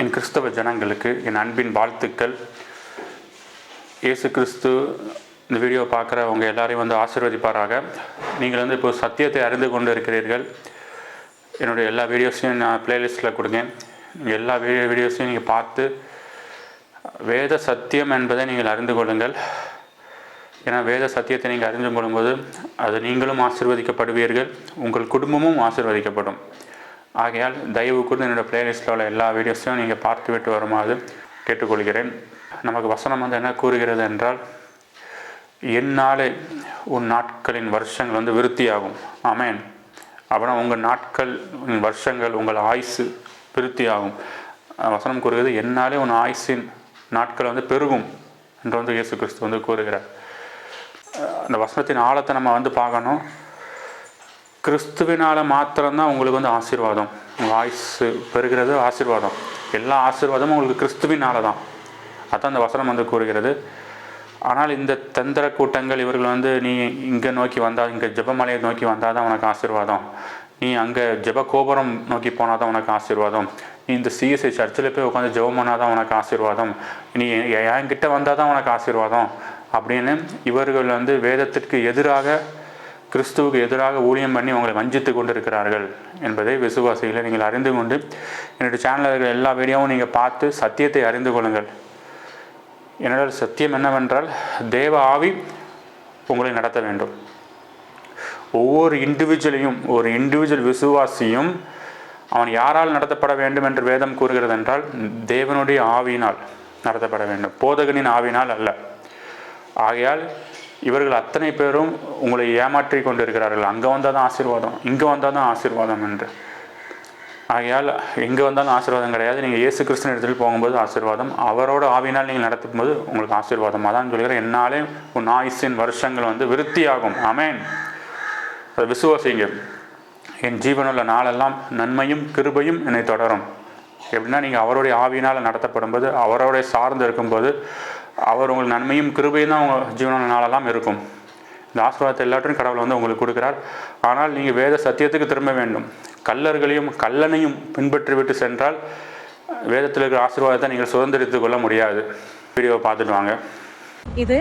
என் கிறிஸ்தவ ஜனங்களுக்கு என் அன்பின் வாழ்த்துக்கள். இயேசு கிறிஸ்து இந்த வீடியோ பார்க்குறவங்க எல்லாரையும் வந்து ஆசீர்வதிப்பாராக. நீங்கள் வந்து இப்போ சத்தியத்தை அறிந்து கொண்டு இருக்கிறீர்கள் என்னுடைய எல்லா வீடியோஸையும் நான் பிளேலிஸ்ட்டில் கொடுங்க. எல்லா வீடியோ வீடியோஸையும் நீங்கள் பார்த்து வேத சத்தியம் என்பதை நீங்கள் அறிந்து கொள்ளுங்கள். ஏன்னா வேத சத்தியத்தை நீங்கள் அறிந்து கொள்ளும்போது அது நீங்களும் ஆசிர்வதிக்கப்படுவீர்கள். உங்கள் குடும்பமும் ஆசிர்வதிக்கப்படும். ஆகையால் தயவு கூர்ந்து என்னோடய பிளேலிஸ்ட்டில் உள்ள எல்லா வீடியோஸையும் நீங்கள் பார்த்து விட்டு வருமாறு கேட்டுக்கொள்கிறேன். நமக்கு வசனம் வந்து என்ன கூறுகிறது என்றால் என்னாலே உன் நாட்களின் வருஷங்கள் வந்து விருத்தியாகும். அமேன் அப்புறம் உங்கள் நாட்கள் உங்கள் வருஷங்கள் உங்கள் ஆயுசு விருத்தியாகும். வசனம் கூறுகிறது என்னாலே உன் ஆயுசின் நாட்கள் வந்து பெருகும் என்று வந்து இயேசு கிறிஸ்து வந்து கூறுகிறார். அந்த வசனத்தின் ஆழத்தை நம்ம வந்து பார்க்கணும். கிறிஸ்துவினால் மாத்திரம்தான் உங்களுக்கு வந்து ஆசீர்வாதம். உங்கள் ஆயுசு பெறுகிறது ஆசீர்வாதம். எல்லா ஆசீர்வாதமும் உங்களுக்கு கிறிஸ்துவினால தான் அதான் அந்த வசனம் வந்து கூறுகிறது. ஆனால் இந்த தந்திர கூட்டங்கள் இவர்கள் வந்து நீ இங்கே நோக்கி வந்தால் இங்கே ஜெபமலையை நோக்கி வந்தால் தான் உனக்கு ஆசீர்வாதம். நீ அங்கே ஜெப கோபுரம் நோக்கி போனால் தான் உனக்கு ஆசீர்வாதம். நீ இந்த சிஎஸ்ஐ சர்ச்சில் போய் உட்காந்து ஜெபம் பண்ணால் தான் உனக்கு ஆசீர்வாதம். நீ என்கிட்ட வந்தால் தான் உனக்கு ஆசீர்வாதம். அப்படின்னு இவர்கள் வந்து வேதத்திற்கு எதிராக கிறிஸ்துவுக்கு எதிராக ஊழியம் பண்ணி உங்களை வஞ்சித்து கொண்டிருக்கிறார்கள் என்பதை விசுவாசிகளை நீங்கள் அறிந்து கொண்டு என்னுடைய சேனலில் இருக்கிற எல்லா வீடியோவும் நீங்கள் பார்த்து சத்தியத்தை அறிந்து கொள்ளுங்கள். என்னோட சத்தியம் என்னவென்றால் தேவ ஆவி உங்களை நடத்த வேண்டும். ஒவ்வொரு இண்டிவிஜுவலையும் ஒரு இண்டிவிஜுவல் விசுவாசியும் அவன் யாரால் நடத்தப்பட வேண்டும் என்று வேதம் கூறுகிறது என்றால் தேவனுடைய ஆவியினால் நடத்தப்பட வேண்டும். போதகனின் ஆவினால் அல்ல. ஆகையால் இவர்கள் அத்தனை பேரும் உங்களை ஏமாற்றி கொண்டு இருக்கிறார்கள் அங்கே வந்தால் தான் ஆசீர்வாதம் இங்கே வந்தால் தான் ஆசீர்வாதம் என்று. ஆகையால் எங்கே வந்தாலும் ஆசீர்வாதம் கிடையாது. நீங்கள் இயேசு கிறிஸ்தன் இடத்தில் போகும்போது ஆசீர்வாதம். அவரோட ஆவினால் நீங்கள் நடத்தும் போது உங்களுக்கு ஆசீர்வாதம். அதான் சொல்கிறேன் என்னாலே உன் ஆயுசின் வருஷங்கள் வந்து விருத்தியாகும். அமேன் அதை விசுவாசிங்க. என் ஜீவனுள்ள நாளெல்லாம் நன்மையும் கிருபையும் என்னை தொடரும். எப்படின்னா நீங்கள் அவருடைய ஆவியினால் நடத்தப்படும் போது அவரோட சார்ந்து இருக்கும்போது அவர் உங்களுக்கு நன்மையும் கிருபையும் தான் உங்கள் ஜீவன நாளெல்லாம் இருக்கும். இந்த ஆசீர்வாதத்தை எல்லாத்தையும் கடவுள் வந்து உங்களுக்கு கொடுக்கிறார். ஆனால் நீங்கள் வேத சத்தியத்துக்கு திரும்ப வேண்டும். கல்லர்களையும் கல்லனையும் பின்பற்றிவிட்டு சென்றால் வேதத்தில் இருக்கிற ஆசீர்வாதத்தை நீங்கள் சுதந்திரித்து கொள்ள முடியாது. வீடியோவை பார்த்துட்டு வாங்க. இது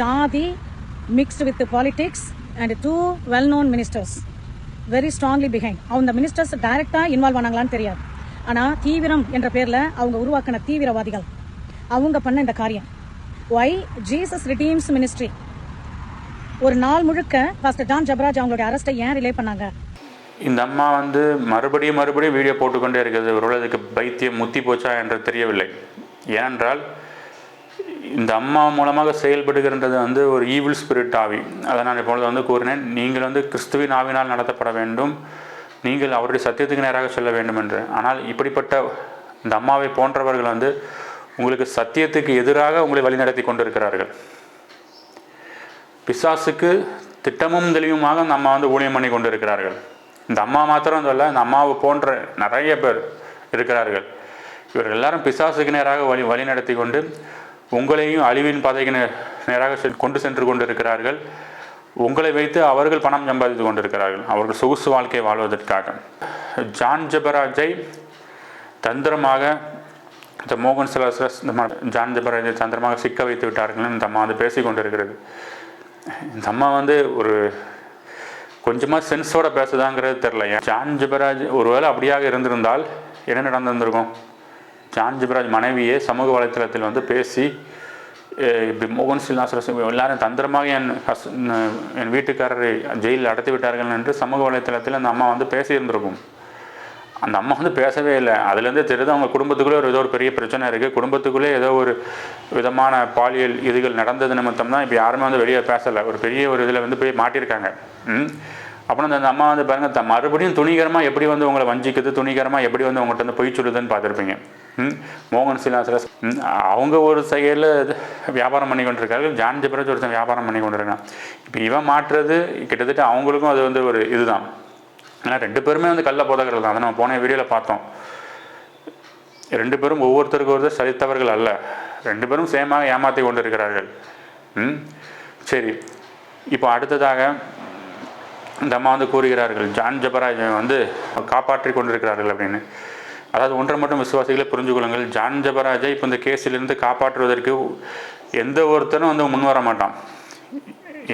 ஜாதி mixed with politics and two well known ministers very strongly behind அவங்க மினிஸ்டர்ஸ் டைரெக்டாக இன்வால்வ் ஆனாங்களான்னு தெரியாது. ஆனால் தீவிரம் என்ற பேரில் அவங்க உருவாக்கின தீவிரவாதிகள். அவங்க பண்ண இந்த காரியம். ஒய் ஜீசஸ் ரிடீம்ஸ் மினிஸ்ட்ரி ஒரு நாள் முழுக்க பாஸ்டர் டான் ஜபராஜ் அவங்களோட அரெஸ்ட்டை ஏன் ரிலே பண்ணாங்க? இந்த அம்மா வந்து மறுபடியும் மறுபடியும் வீடியோ போட்டுக்கொண்டே இருக்கிறது. ஒருவேளை அதுக்கு பைத்தியம் முத்தி போச்சா என்று தெரியவில்லை. ஏனென்றால் இந்த அம்மா மூலமாக செயல்படுகின்றது வந்து ஒரு ஈவில் ஸ்பிரிட் ஆவி. அதை நான் இப்பொழுது வந்து கூறினேன். நீங்கள் வந்து கிறிஸ்துவின் ஆவினால் நடத்தப்பட வேண்டும். நீங்கள் அவருடைய சத்தியத்துக்கு நேராக செல்ல வேண்டும் என்று. ஆனால் இப்படிப்பட்ட இந்த அம்மாவை போன்றவர்கள் வந்து உங்களுக்கு சத்தியத்துக்கு எதிராக உங்களை வழிநடத்தி கொண்டிருக்கிறார்கள். பிசாசுக்கு திட்டமும் தெளிவுமாக அந்த அம்மா வந்து ஊழியம் பண்ணி கொண்டு இருக்கிறார்கள் இந்த அம்மா மாத்திரம் சொல்ல இந்த அம்மாவை போன்ற நிறைய பேர் இருக்கிறார்கள். இவர்கள் எல்லாரும் பிசாசுக்கு நேராக வழி வழி நடத்தி கொண்டு உங்களையும் அழிவின் பாதைக்கு நேராக செ- கொண்டு சென்று கொண்டிருக்கிறார்கள். உங்களை வைத்து அவர்கள் பணம் சம்பாதித்து கொண்டிருக்கிறார்கள். அவர்கள் சொகுசு வாழ்க்கையை வாழ்வதற்காக. ஜான் ஜெபராஜை தந்திரமாக இந்த மோகன் சிலாசஸ் இந்த ஜான் ஜபராஜ் சந்திரமாக சிக்க வைத்து விட்டார்கள் இந்த அம்மா வந்து பேசி கொண்டிருக்கிறது. இந்த அம்மா வந்து ஒரு கொஞ்சமாக சென்ஸோட பேசுதாங்கிறது தெரில ஏன்? ஜான் ஜிபராஜ் ஒருவேளை அப்படியாக இருந்திருந்தால் என்ன நடந்திருந்திருக்கும்? ஜான் ஜிபராஜ் மனைவியே சமூக வலைத்தளத்தில் வந்து பேசி இப்படி மோகன் சிலாசரஸ் எல்லாரும் தந்திரமாக என் ஹஸ் என் வீட்டுக்காரரை ஜெயிலில் அடைத்து விட்டார்கள் என்று சமூக வலைத்தளத்தில் அந்த அம்மா வந்து பேசியிருந்திருக்கும். அந்த அம்மா வந்து பேசவே இல்லை. அதுலேருந்தே தெரியுது அவங்க குடும்பத்துக்குள்ளே ஒரு ஏதோ ஒரு பெரிய பிரச்சனை இருக்குது குடும்பத்துக்குள்ளே ஏதோ ஒரு விதமான பாலியல் இதுகள் நடந்தது நிமித்தம் தான் இப்போ யாருமே வந்து வெளியே பேசலை. ஒரு பெரிய ஒரு இதில் வந்து போய் மாட்டியிருக்காங்க. ம்? அப்புறம் அந்த அம்மா வந்து பாருங்க த- மறுபடியும் துணிகரமாக எப்படி வந்து உங்களை வஞ்சிக்குது துணிகரமாக எப்படி வந்து உங்கள்கிட்ட வந்து பொய் சொல்லுதுன்னு பார்த்துருப்பீங்க. ம்? மோகன் சிலாசரஸ் அவங்க ஒரு செயலில் வியாபாரம் பண்ணி கொண்டிருக்காரு. ஜான் ஜெபராஜ் ஒருத்தன் வியாபாரம் பண்ணி கொண்டிருக்கான். இப்போ இவன் மாற்றுறது கிட்டத்தட்ட அவங்களுக்கும் அது வந்து ஒரு இதுதான். ஏன்னா ரெண்டு பேருமே வந்து கள்ள போதகர்கள் தான். அதை நம்ம போன வீடியோவில் பார்த்தோம். ரெண்டு பேரும் ஒவ்வொருத்தருக்கு ஒருத்தர் சரித்தவர்கள் அல்ல. ரெண்டு பேரும் சேமாக ஏமாற்றி கொண்டு இருக்கிறார்கள் ம்? சரி. இப்போ அடுத்ததாக இந்த அம்மா வந்து கூறுகிறார்கள் ஜான் ஜபராஜ் வந்து காப்பாற்றி கொண்டிருக்கிறார்கள் அப்படின்னு. அதாவது ஒன்றை மட்டும் விசுவாசிகளை புரிஞ்சு கொள்ளுங்கள். ஜான் ஜபராஜை இப்போ இந்த கேஸிலிருந்து காப்பாற்றுவதற்கு எந்த ஒருத்தரும் வந்து முன் வர மாட்டான்.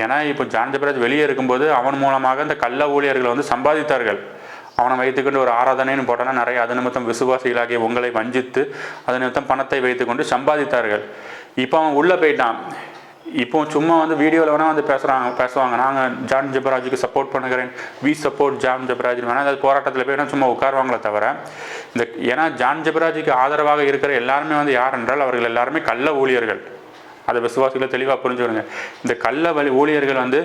ஏன்னா இப்போ ஜான் ஜபராஜ் வெளியே இருக்கும்போது அவன் மூலமாக இந்த கள்ள ஊழியர்களை வந்து சம்பாதித்தார்கள். அவனை வைத்துக்கொண்டு ஒரு ஆராதனைன்னு போட்டோன்னா நிறைய அது நிமித்தம் விசுவாசிகளாகிய உங்களை வஞ்சித்து அது நிமித்தம் பணத்தை வைத்துக்கொண்டு சம்பாதித்தார்கள். இப்போ அவன் உள்ளே போயிட்டான். இப்போ சும்மா வந்து வீடியோவில் வேணால் வந்து பேசுகிறாங்க பேசுவாங்க. நாங்கள் ஜான் ஜபராஜுக்கு சப்போர்ட் பண்ணுகிறேன். வி சப்போர்ட் ஜான் ஜபராஜ் வேணால் அது போராட்டத்தில் போய் வேணால் சும்மா உட்காருவாங்களே தவிர இந்த ஏன்னா ஜான் ஜபராஜுக்கு ஆதரவாக இருக்கிற எல்லாருமே வந்து யார் என்றால் அவர்கள் எல்லாருமே கள்ள ஊழியர்கள். அதை விசுவாசிகளை தெளிவாக புரிஞ்சுக்கணுங்க இந்த கள்ள வழி ஊழியர்கள் வந்து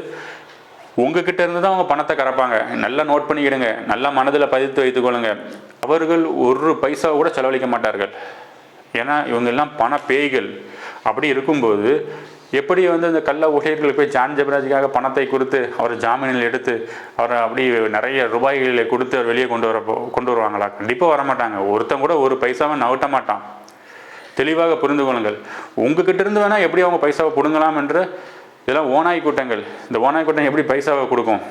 உங்ககிட்ட இருந்து தான் அவங்க பணத்தை கறப்பாங்க. நல்லா நோட் பண்ணிக்கிடுங்க. நல்லா மனதில் பதித்து வைத்துக்கொள்ளுங்க அவர்கள் ஒரு பைசா கூட செலவழிக்க மாட்டார்கள். ஏன்னா இவங்க எல்லாம் பண பேய்கள். அப்படி இருக்கும்போது எப்படி வந்து இந்த கள்ள ஊழியர்களுக்கு போய் ஜான் ஜபராஜுக்காக பணத்தை கொடுத்து அவர் ஜாமீனில் எடுத்து அவரை அப்படி நிறைய ரூபாய்களை கொடுத்து அவர் வெளியே கொண்டு வர கொண்டு வருவாங்களா? கண்டிப்பாக வர மாட்டாங்க ஒருத்தன் கூட ஒரு பைசாவை நவட்ட மாட்டான். தெளிவாக புரிந்து கொள்ளுங்கள். உங்ககிட்ட இருந்து வேணால் எப்படி அவங்க பைசாவை பிடுங்கலாம் என்று இதெல்லாம் ஓனாய் கூட்டங்கள். இந்த ஓனாய் கூட்டம் எப்படி பைசாவை கொடுக்கும்?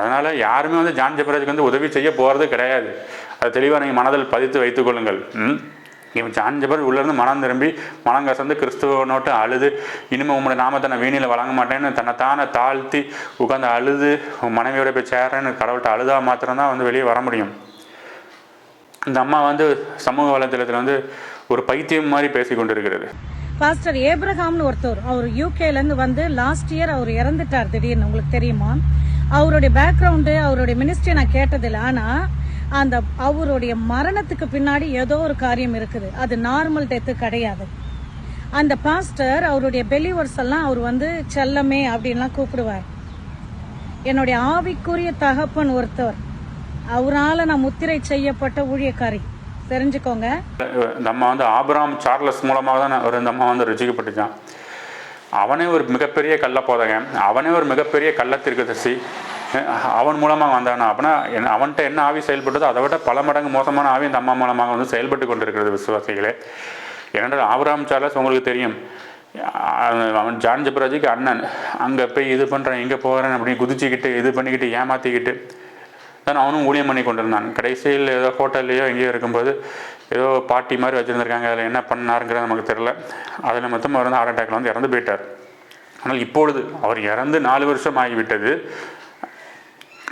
அதனால் யாருமே வந்து ஜான் ஜபராஜுக்கு வந்து உதவி செய்ய போகிறது கிடையாது. அது தெளிவாக நீங்கள் மனதில் பதித்து வைத்துக் கொள்ளுங்கள். இவன் ஜான் ஜபர் உள்ளேருந்து மனம் திரும்பி மனம் கசந்து கிறிஸ்துவ நோட்டு அழுது இனிமேல் உங்களோட நாமத்தை நான் வீணில் வழங்க மாட்டேன்னு தன்னைத்தானே தாழ்த்தி உட்காந்து அழுது உன் மனைவியோட போய் சேரன்னு கடவுள்கிட்ட அழுதா மாத்திரம்தான் வந்து வெளியே வர முடியும். இந்த அம்மா வந்து சமூக வலைத்தளத்தில் வந்து ஒரு பைத்தியம் மாதிரி பேசி கொண்டிருக்கிறது பாஸ்டர் ஏப்ரஹாம்னு ஒருத்தர் அவர் யூகேலேருந்து வந்து லாஸ்ட் இயர் அவர் இறந்துட்டார் திடீர்னு உங்களுக்கு தெரியுமா? அவருடைய பேக்ரவுண்டு அவருடைய மினிஸ்ட்ரி நான் கேட்டதில்லை. ஆனால் அந்த அவருடைய மரணத்துக்கு பின்னாடி ஏதோ ஒரு காரியம் இருக்குது. அது நார்மல் டெத்து கிடையாது. அந்த பாஸ்டர் அவருடைய பெலிவர்ஸ் எல்லாம் அவர் வந்து செல்லமே அப்படின்லாம் கூப்பிடுவார். என்னுடைய ஆவிக்குரிய தகப்பன் ஒருத்தர் அவரால் நான் முத்திரை செய்யப்பட்ட ஊழியக்காரி. தெரிஞ்சுக்கோங்க. நம்ம வந்து ஆபிராம் சார்லஸ் மூலமாக தான் ஒரு இந்த அம்மா வந்து ரசிக்கப்பட்டுச்சான். அவனே ஒரு மிகப்பெரிய கள்ளப்போதகன். அவனே ஒரு மிகப்பெரிய கள்ளத்திற்குதசி அவன் மூலமாக வந்தானா? அப்படின்னா என் அவன்கிட்ட என்ன ஆவி செயல்பட்டதோ அதை விட பல மடங்கு மோசமான ஆவி இந்த அம்மா மூலமாக வந்து செயல்பட்டு கொண்டிருக்கிறது விசுவாசிகளே. ஏனென்றால் ஆபிராம் சார்லஸ் உங்களுக்கு தெரியும். அவன் ஜான் ஜபராஜுக்கு அண்ணன். அங்கே போய் இது பண்ணுறேன் இங்கே போகிறேன் அப்படின்னு குதிச்சுக்கிட்டு இது பண்ணிக்கிட்டு ஏமாற்றிக்கிட்டு தான் அவனும் ஊழியம் பண்ணி கொண்டிருந்தான். கடைசியில் ஏதோ ஹோட்டல்லையோ எங்கேயோ இருக்கும்போது ஏதோ பார்ட்டி மாதிரி வச்சுருந்துருக்காங்க அதில் என்ன பண்ணாருங்கிறது நமக்கு தெரில அதில் மொத்தம் அவர் வந்து ஹார்ட் அட்டாக்ல வந்து இறந்து போயிட்டார். ஆனால் இப்பொழுது அவர் இறந்து நாலு வருஷம் ஆகிவிட்டது.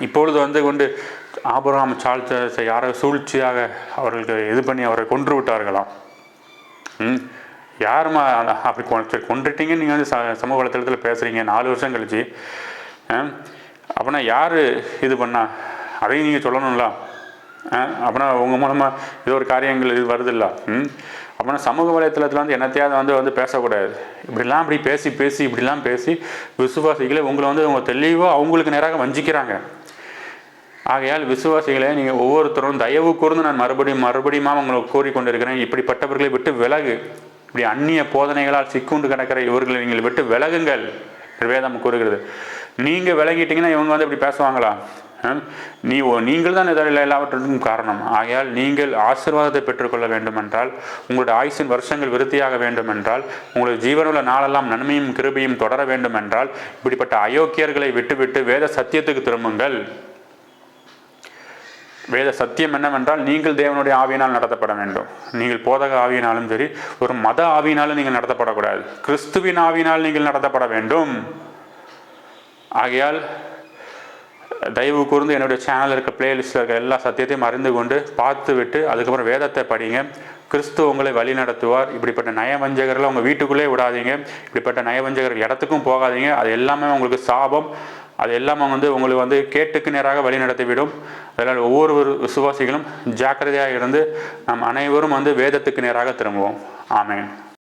இப்பொழுது வந்து கொண்டு ஆபராம் சாழ்த்த யாரோ சூழ்ச்சியாக அவர்களுக்கு இது பண்ணி அவரை கொன்று விட்டார்களாம். ம் யாருமா அப்படி கொண்டுட்டீங்க நீங்கள் வந்து ச சமூக வலைத்தளத்தில் பேசுகிறீங்க நாலு வருஷம் கழிச்சு. அப்படின்னா யார் இது பண்ணா? அதையும் நீங்கள் சொல்லணும்ல. ஆ? அப்படின்னா உங்கள் மூலமாக ஏதோ ஒரு காரியங்கள் இது வருதில்ல. ம்? அப்படின்னா சமூக வலைத்தளத்தில் வந்து என்னத்தையாவது வந்து வந்து பேசக்கூடாது. இப்படிலாம் இப்படி பேசி பேசி இப்படிலாம் பேசி விசுவாசிகளை உங்களை வந்து அவங்க தெளிவாக அவங்களுக்கு நேராக வஞ்சிக்கிறாங்க. ஆகையால் விசுவாசிகளே நீங்கள் ஒவ்வொருத்தரும் தயவு கூர்ந்து நான் மறுபடியும் மறுபடியும் உங்களுக்கு கூறிக்கொண்டிருக்கிறேன். இப்படிப்பட்டவர்களை விட்டு விலகு. இப்படி அந்நிய போதனைகளால் சிக்குண்டு கிடக்கிற இவர்களை நீங்கள் விட்டு விலகுங்கள் வேதம் கூறுகிறது. நீங்கள் விலகிட்டீங்கன்னா இவங்க வந்து இப்படி பேசுவாங்களா? நீ ஓ- நீங்கள் தான் இதில் எல்லாவற்றுக்கும் காரணம். ஆகையால் நீங்கள் ஆசீர்வாதத்தை பெற்றுக்கொள்ள வேண்டுமென்றால் உங்களுடைய ஆயுசின் வருஷங்கள் விருத்தியாக வேண்டுமென்றால் உங்களுடைய ஜீவனுள்ள நாளெல்லாம் நன்மையும் கிருபையும் தொடர வேண்டுமென்றால் இப்படிப்பட்ட அயோக்கியர்களை விட்டுவிட்டு வேத சத்தியத்துக்கு திரும்புங்கள். வேத சத்தியம் என்னவென்றால் நீங்கள் தேவனுடைய ஆவியினால் நடத்தப்பட வேண்டும். நீங்கள் போதக ஆவியினாலும் சரி ஒரு மத ஆவியினாலும் நீங்கள் நடத்தப்படக்கூடாது. கிறிஸ்துவின் ஆவியினால் நீங்கள் நடத்தப்பட வேண்டும். ஆகையால் தயவு கூர்ந்து என்னுடைய சேனலில் இருக்க பிளேலிஸ்ட்டில் இருக்க எல்லா சத்தியத்தையும் அறிந்து கொண்டு பார்த்து விட்டு அதுக்கப்புறம் வேதத்தை படிங்க. கிறிஸ்து உங்களை வழி நடத்துவார். இப்படிப்பட்ட நயவஞ்சகர்களை உங்கள் வீட்டுக்குள்ளே விடாதீங்க. இப்படிப்பட்ட நயவஞ்சகர் இடத்துக்கும் போகாதீங்க. அது எல்லாமே உங்களுக்கு சாபம். அது எல்லாமே வந்து உங்களுக்கு வந்து கேட்டுக்கு நேராக வழி நடத்திவிடும். அதனால் ஒவ்வொரு விசுவாசிகளும் ஜாக்கிரதையாக இருந்து நாம் அனைவரும் வந்து வேதத்துக்கு நேராக திரும்புவோம். ஆமேன்.